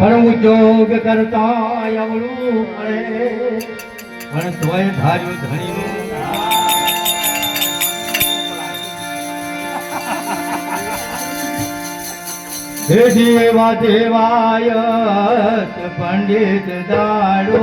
પણ ઉદ્યોગ કરતા અવળું પડે પણ તોય ધાર્યું ધણીનું. દેવા દેવાય પંડિત દાડો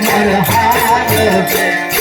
better have it.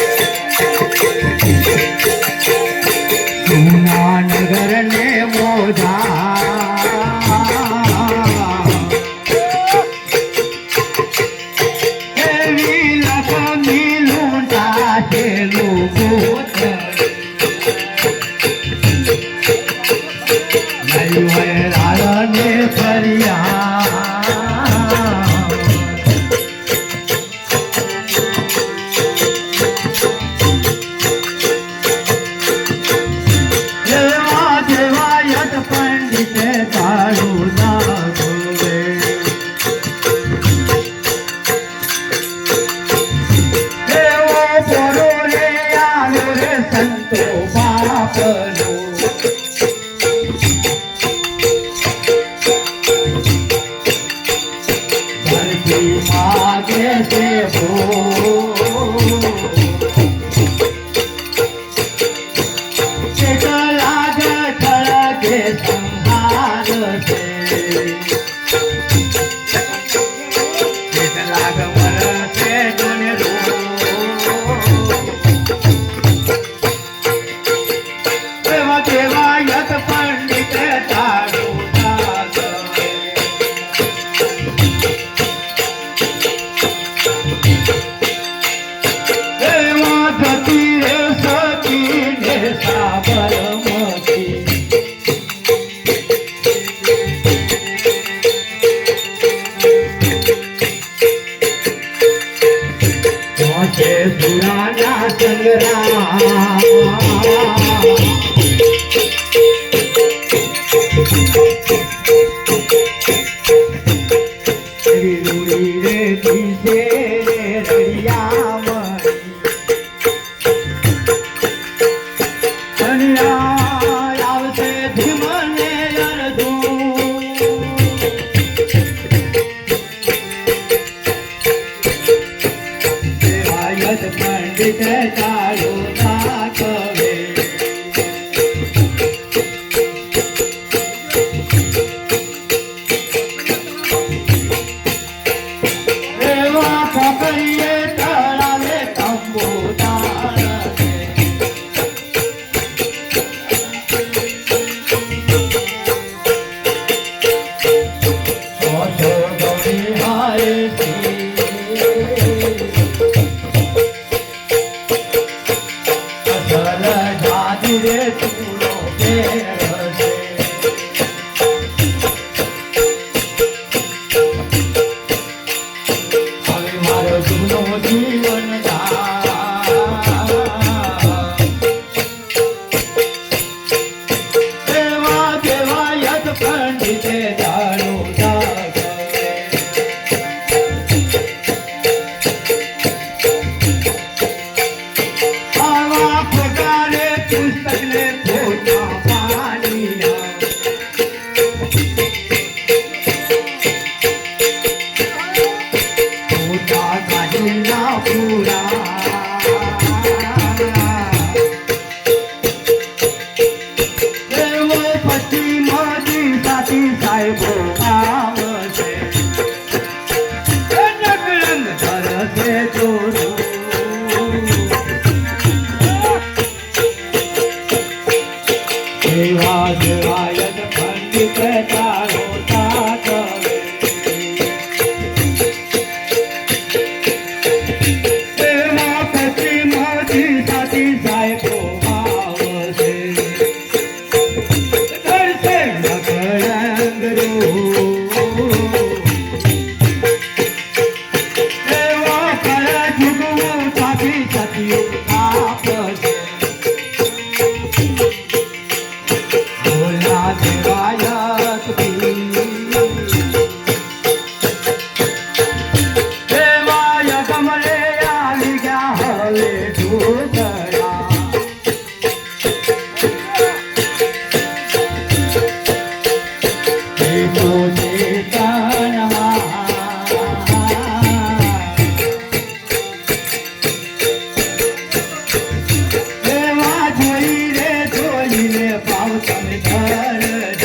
भारत